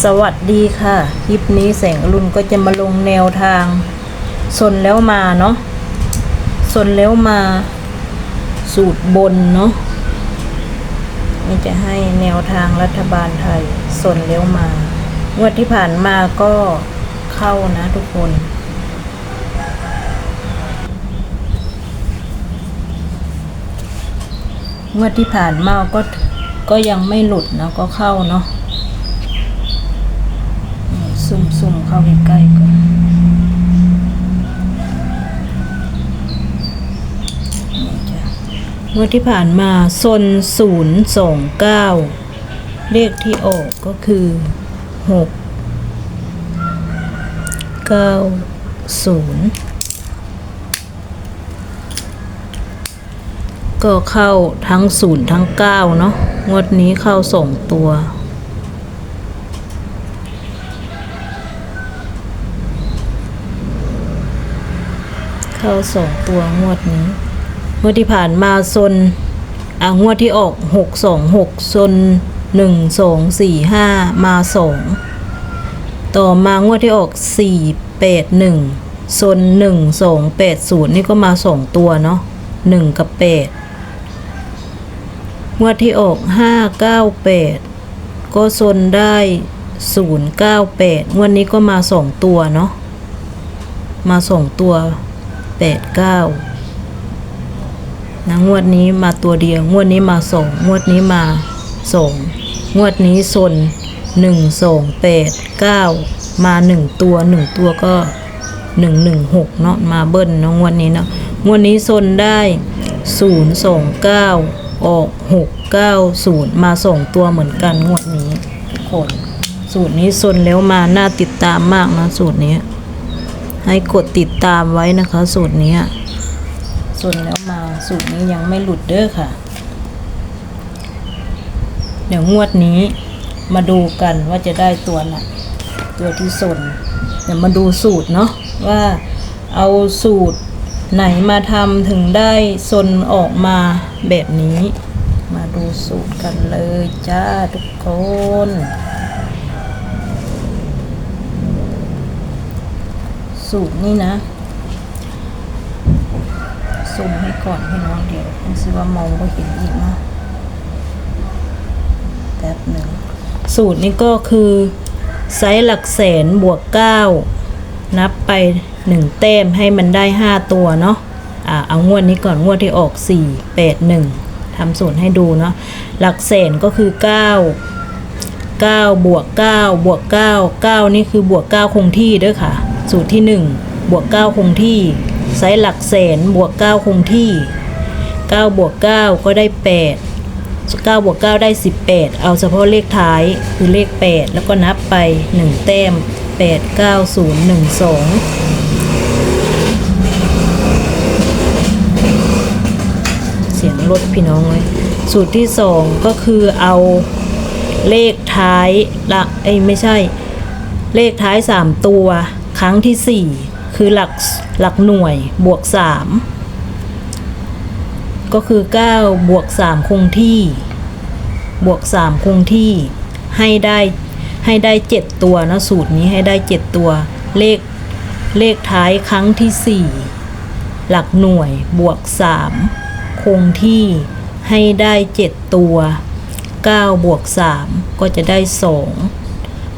สวัสดีค่ะ คลิปนี้แสงอรุณก็จะมาลงแนวทางสนแล้วมาเนาะสนแล้วมา สูตรบนเนาะนี่จะให้แนวทางรัฐบาลไทยสนแล้วมางวดที่ผ่านมาก็เข้านะทุกคน งวดที่ผ่านมาก็ก็ยังไม่หลุดนะก็เข้าเนาะ ซุ่มซุ่มๆเข้า ใกล้ๆก่อนงวดที่ผ่านมาซนศูนย์สองเก้าเลขที่ออกก็คือหกเก้าศูนย์ก็เข้าทั้งศูนย์ทั้งเก้าเนาะงวดนี้เข้าสองตัว เข้าสองตัวงวดนี้ งวดที่ผ่านมาซนอะงวดที่ออกหกสองหกซนหนึ่งสองสี่ห้ามาสองต่อมางวดที่ออกสี่แปดหนึ่งซนหนึ่งสองแปดศูนย์นี่ก็มาสองตัวเนาะหนึ่งกับแปดงวดที่ออกห้าเก้าแปดก็ซนได้ศูนย์เก้าแปดงวดนี้ก็มาสองตัวเนาะมาสองตัว แปดเก้านะงวดนี้มาตัวเดียว งวดนี้มาสองงวดนี้มาสองงวดนี้ซนหนึ่งสองแปดเก้ามาหนึ่งตัวหนึ่งตัวก็หนึ่งหนึ่งหกเนาะมาเบิ้ลเนาะงวดนี้เนาะงวดนี้ซนได้ศูนย์สองเก้าออกหกเก้าศูนย์มาสองตัวเหมือนกันงวดนี้คนสูตรนี้ซนแล้วมาน่าติดตามมากนะสูตรนี้ ให้กดติดตามไว้นะคะ สูตรนี้ส่วนแล้วมาสูตรนี้ยังไม่หลุดเด้อค่ะ เดี๋ยวงวดนี้มาดูกันว่าจะได้ตัวไหนตัวที่สนเดี๋ยวมาดูสูตรเนาะว่าเอาสูตรไหนมาทำถึงได้สนออกมาแบบนี้ มาดูสูตรกันเลยจ้าทุกคน สูตรนี่นะซูมให้ก่อนพี่น้องเดี๋ยวไม่ซิว่ามองก็เห็นอีกนะแป๊บหนึ่งสูตรนี้ก็คือไซส์หลักแสนบวกเก้านับไปหนึ่งแต้มให้มันได้ห้าตัวเนาะอ่าเอางวดนี้ก่อนงวดที่ออกสี่แปดหนึ่งทำสูตรให้ดูเนาะหลักแสนก็คือเก้า9บวก9บวก9 9นี่คือบวก9คงที่ด้อค่ะ สูตรที่ 1 บวก 9 คงที่ ไซส์หลักแสนบวก 9 คงที่ 9 บวก 9 ก็ได้ 8 9 บวก 9 ได้ 18 เอาเฉพาะเลขท้ายคือเลข 8 แล้วก็นับไป 1 แต้ม 8 9 0 1 2เสียงรถพี่น้องเลยสูตรที่ 2 ก็คือเอาเลขท้ายละเอ้ไม่ใช่ เลขท้าย 3 ตัว รั้งที่ 4 คือหลักหลักหน่วยบวก 3 ก็คือ 9 บวก 3 คงที่ บวก 3 คงที่ให้ได้ให้ได้ 7 ตัวนะสูตรนี้ให้ได้ 7 ตัวเลขเลขท้ายครั้งที่ 4 หลักหน่วยบวก 3 คงที่ให้ได้ 7 ตัว 9 บวก 3 ก็จะได้ 2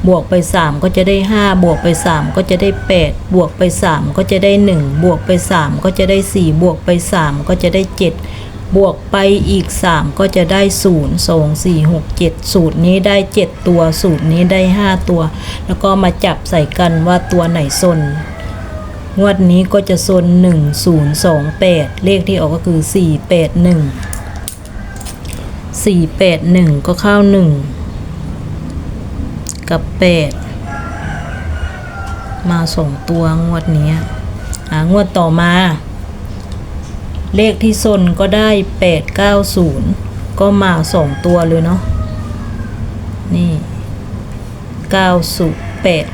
บวกไป 3 ก็จะได้ 5 บวกไป 3 ก็จะได้ 8 บวกไป 3 ก็จะได้ 1 บวกไป 3 ก็จะได้ 4 บวกไป 3 ก็จะได้ 7 บวกไปอีก 3 ก็จะได้ 0 2 4 6 7 สูตรนี้ได้ 7 ตัว สูตรนี้ได้ 5 ตัว แล้วก็มาจับใส่กันว่าตัวไหนซนงวดนี้ก็จะซน1028 เลขที่ออกก็คือ 481สี่แปดหนึ่งก็เข้าหนึ่ง กับแปดมาสองตัวงวดนี้อ่างวดต่อมา เลขที่ซนก็ได้แปดเก้าศูนย์ก็มาสองตัวเลยเนาะนี่เก้าศูนย์แปด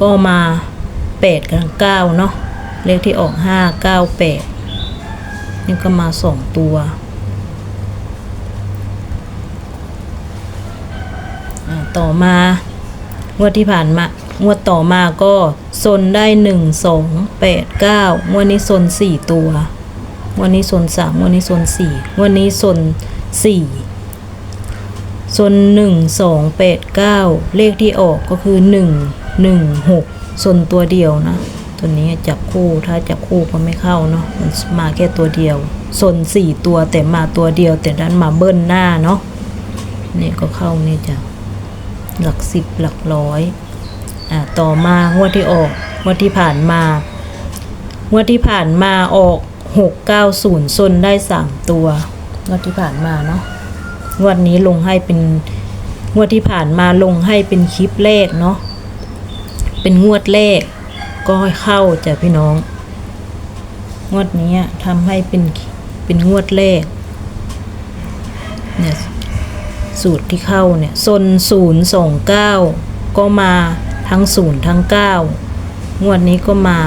ก็มาแปดกับเก้าเนาะเลขที่ออกห้าเก้าแปดนี่ก็มาสองตัว อ่า ต่อมางวดที่ผ่านมางวดต่อมาก็ซนได้หนึ่งสองแปดเก้างวดนี้ซนสี่ตัวงวดนี้ซนสามงวดนี้ซนสี่งวดนี้ซนสี่ซนหนึ่งสองแปดเก้าเลขที่ออกก็คือหนึ่งหนึ่งหกซนตัวเดียวนะตัวนี้จับคู่ถ้าจับคู่ก็ไม่เข้าเนาะมันมาแค่ตัวเดียวซนสี่ตัวแต่มาตัวเดียวแต่ดันมาเบิ้ลหน้าเนาะนี่ก็เข้านี่จ้ะ หลักสิบหลักร้อยอ่าต่อมางวดที่ออกงวดที่ผ่านมางวดที่ผ่านมาออกหกเก้าศูนย์ซนได้สามตัวงวดที่ผ่านมาเนาะงวดนี้ลงให้เป็นงวดที่ผ่านมาลงให้เป็นคลิปแรกเนาะเป็นงวดแรกก็เข้าจ้ะพี่น้อง งวดนี้ทำให้เป็นเป็นงวดแรกเนี่ย สูตรที่เข้าเนี่ยซนศูนย์สองเก้าก็มาทั้งศูนย์ทั้งเก้างวดนี้ก็มา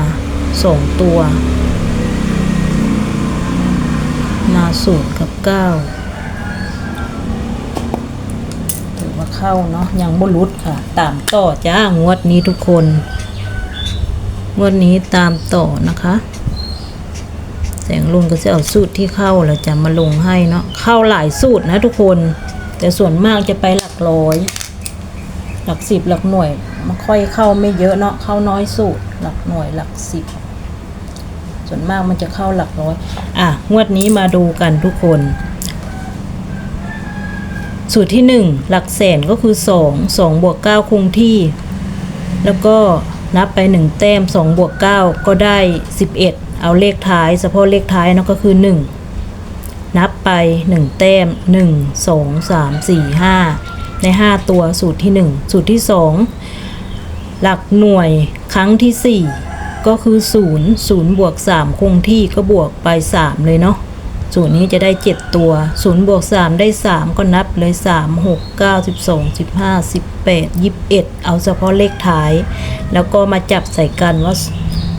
สองตัว มาศูนย์กับเก้าถือว่าเข้าเนาะยังบรุษค่ะ ตามต่อจ้างวดนี้ทุกคน งวดนี้ตามต่อนะคะแสงลุงก็จะเอาสูตรที่เข้าแล้วจะมาลงให้เนาะเข้าหลายสูตรนะทุกคน แต่ส่วนมากจะไปหลักร้อย หลักสิบหลักหน่วยมันค่อยเข้าไม่เยอะเนาะเข้าน้อยสูตรหลักหน่วยหลักสิบส่วนมากมันจะเข้าหลักร้อย อะงวดนี้มาดูกันทุกคน สูตรที่หนึ่งหลักแสนก็คือสองสองบวกเก้าคงที่ แล้วก็นับไปหนึ่งแต้มสองบวกเก้าก็ได้สิบเอ็ดเอาเลขท้ายเฉพาะเลขท้ายเนาะก็คือหนึ่ง นับไป 1 แต้ม 1 2 3 4 5 ใน 5 ตัวสูตรที่ 1 สูตรที่ 2 หลักหน่วยครั้งที่ 4 ก็คือ 0 0 บวก 3 คงที่ก็บวกไป 3 เลยเนาะสูตรนี้จะได้ 7 ตัว 0 บวก 3 ได้ 3 ก็นับเลย 3 6 9 12 15 18 21 เอาเฉพาะเลขท้าย แล้วก็มาจับใส่กันว่า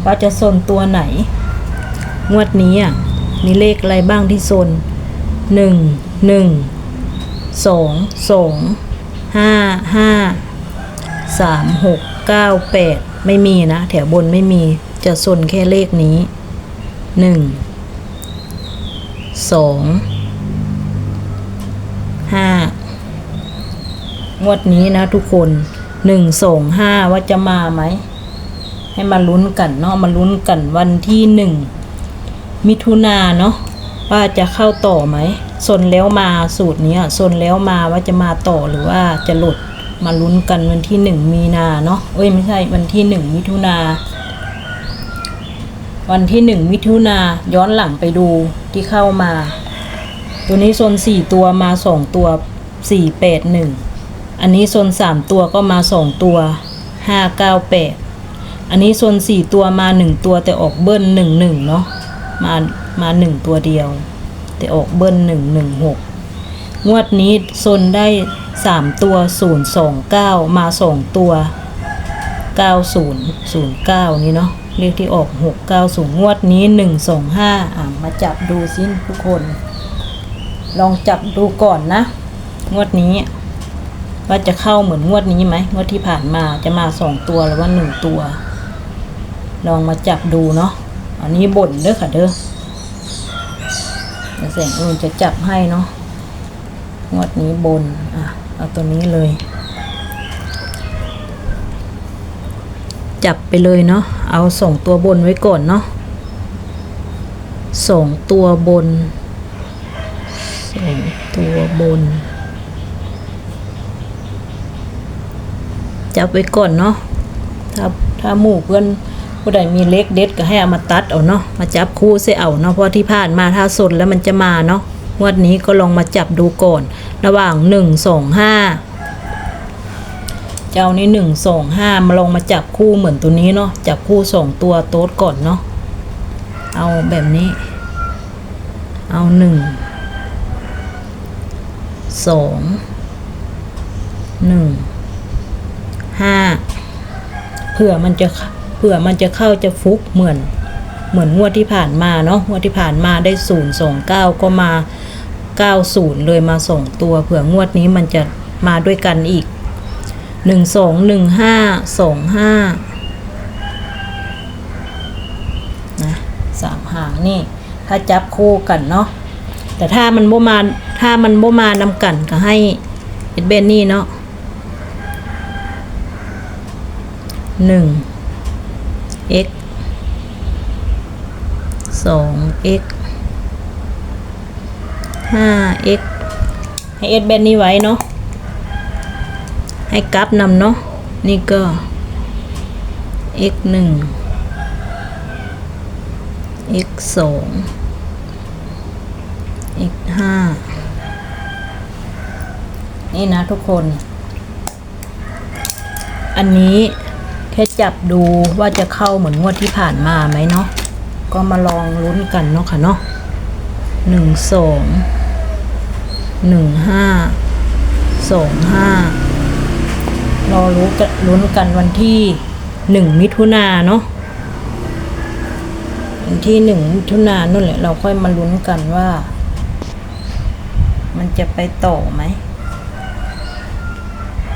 ว่าจะโซนตัวไหน งวดนี้อะ มีเลขอะไรบ้างที่โซนหนึ่งหนึ่งสองสองห้าห้าสามหกเก้าแปดไม่มีนะ แถวบนไม่มีจะโซนแค่เลขนี้หนึ่งสองห้างวดนี้นะทุกคนหนึ่งสองห้าว่าจะมาไหม ให้มาลุ้นกันเนาะมาลุ้นกันวันที่หนึ่ง มิถุนาเนาะว่าจะเข้าต่อไหมสนแล้วมาสูตรนี้สนแล้วมาว่าจะมาต่อหรือว่าจะหลุดมาลุ้นกันวันที่หนึ่งมีนาเนาะเอ้ยไม่ใช่วันที่หนึ่งมิถุนาวันที่หนึ่งมิถุนาย้อนหลังไปดูที่เข้ามา ตัวนี้โซนสี่ตัวมาสองตัวสี่แปดหนึ่งอันนี้โซนสามตัวก็มาสองตัวห้าเก้าแปดอันนี้โซนสี่ตัวมาหนึ่งตัวแต่ออกเบิ้ลหนึ่งหนึ่งเนาะ มามาหนึ่งตัวเดียว แต่ออกเบิ้ลหนึ่งหนึ่งหกงวดนี้ซนได้สามตัวศูนย์สองเก้ามาสองตัวเก้าศูนย์ศูนย์เก้านี่เนาะเลขที่ออกหกเก้าศูนย์งวดนี้หนึ่งสองห้าอะมาจับดูสิทุกคน ลองจับดูก่อนนะ งวดนี้ว่าจะเข้าเหมือนงวดนี้ไหมงวดที่ผ่านมาจะมาสองตัวหรือว่าหนึ่งตัว ลองมาจับดูเนาะ อันนี้บ่นเด้อค่ะเด้อเดี๋ยวแสงอื่นจะจับให้เนาะงวดนี้บน อะ เอาตัวนี้เลย จับไปเลยเนาะ เอาสองตัวบนไว้ก่อนเนาะสองตัวบนสองตัวบน จับไว้ก่อนเนาะ ถ้าถ้าหมู่เพื่อน ผู้ใดมีเล็กเด็ดก็ให้เอามาตัดเอาเนาะมาจับคู่เสียเอาเนาะเพราะที่ผ่านมาถ้าสดแล้วมันจะมาเนาะงวดนี้ก็ลองมาจับดูก่อน ระหว่างหนึ่งสองห้าเจ้านี้หนึ่งสองห้ามาลองมาจับคู่เหมือนตัวนี้เนาะจับคู่สองตัวโต๊ดก่อนเนาะเอาแบบนี้ เอาหนึ่งสองหนึ่งห้าเผื่อมันจะ เผื่อมันจะเข้าจะฟุกเหมือน เหมือนงวดที่ผ่านมาเนาะงวดที่ผ่านมาได้ศูนย์สองเก้าก็มาเก้าศูนย์เลยมาสองตัว เผื่องวดนี้มันจะมาด้วยกันอีกหนึ่งสองหนึ่งห้าสองห้านะสามหางนี่ ถ้าจับคู่กันเนาะแต่ถ้ามันบ่มาถ้ามันบ่มานำกันก็ให้เอ็ดเบนนี่เนาะหนึ่ง x สอง x ห้า x ให้เอ็ดเบนนี้ไว้เนาะ ให้กราฟนำเนาะ นี่ก็ x หนึ่ง x สอง x ห้านี่นะทุกคน อันนี้ แค่จับดูว่าจะเข้าเหมือนงวดที่ผ่านมาไหมเนาะก็มาลองลุ้นกันเนาะค่ะเนาะหนึ่งสองหนึ่งห้าสองห้ารอรู้กันลุ้นกันวันที่หนึ่งมิถุนาเนาะวันที่หนึ่งมิถุนานั่นแหละเราค่อยมาลุ้นกันว่า มันจะไปต่อไหม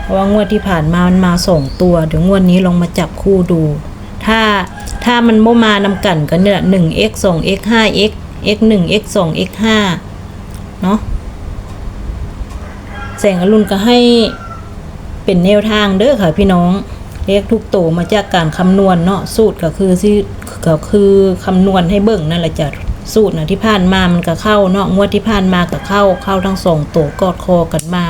เพราะว่างวดที่ผ่านมามันมาสองตัว เดี๋ยวงวดนี้ลองมาจับคู่ดู ถ้าถ้ามันโมมานำกันกันเนี่ยหนึ่ง x สอง x ห้า x x หนึ่ง x สอง x ห้าเนาะแสงอรุณก็ให้เป็นแนวทางเด้อค่ะพี่น้องเลขทุกโตวมาจากการคำนวณเนาะสูตรก็คือที่ก็คือคำนวณให้เบิ่งนั่นแหละจ้ะสูตรนะที่ผ่านมามันก็เข้าเนาะงวดที่ผ่านมาก็เข้าเข้าทั้งสองโตวกอดคอกันมา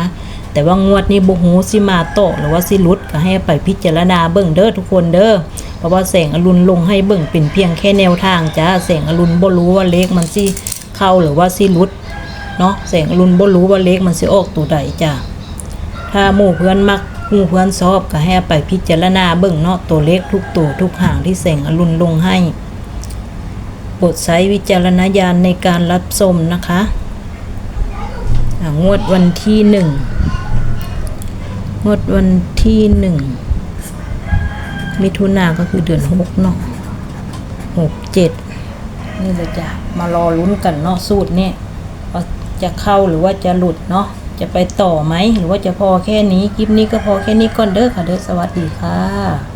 แต่ว่างวดนี้บุหูสิมาโตหรือว่าสิลุดก็ให้ไปพิจารณาเบิ่งเด้อทุกคนเด้อเพราะว่าแสงอรุณลงให้เบิ่งเป็นเพียงแค่แนวทางจ้าแสงอรุณบ่รู้ว่าเลขมันสิเข้าหรือว่าสิลุดเนาะแสงอรุณบ่รู้ว่าเลขมันสิออกตัวใดจ้าถ้าหมู่เพื่อนมักหมู่เพื่อนชอบก็ให้ไปพิจารณาเบิ่งเนาะตัวเลขทุกตัวทุกหางที่แสงอรุณลงให้โปรดใช้วิจารณญาณในการรับชมนะคะงวดวันที่หนึ่ง งวดวันที่หนึ่งมิถุนาก็คือเดือนหกเนาะหกเจ็ดนี่เลยจ้ะมารอลุ้นกันเนาะสูตรนี่ว่าจะเข้าหรือว่าจะหลุดเนาะจะไปต่อไหมหรือว่าจะพอแค่นี้คลิปนี้ก็พอแค่นี้ก่อนเด้อค่ะเด้อสวัสดีค่ะ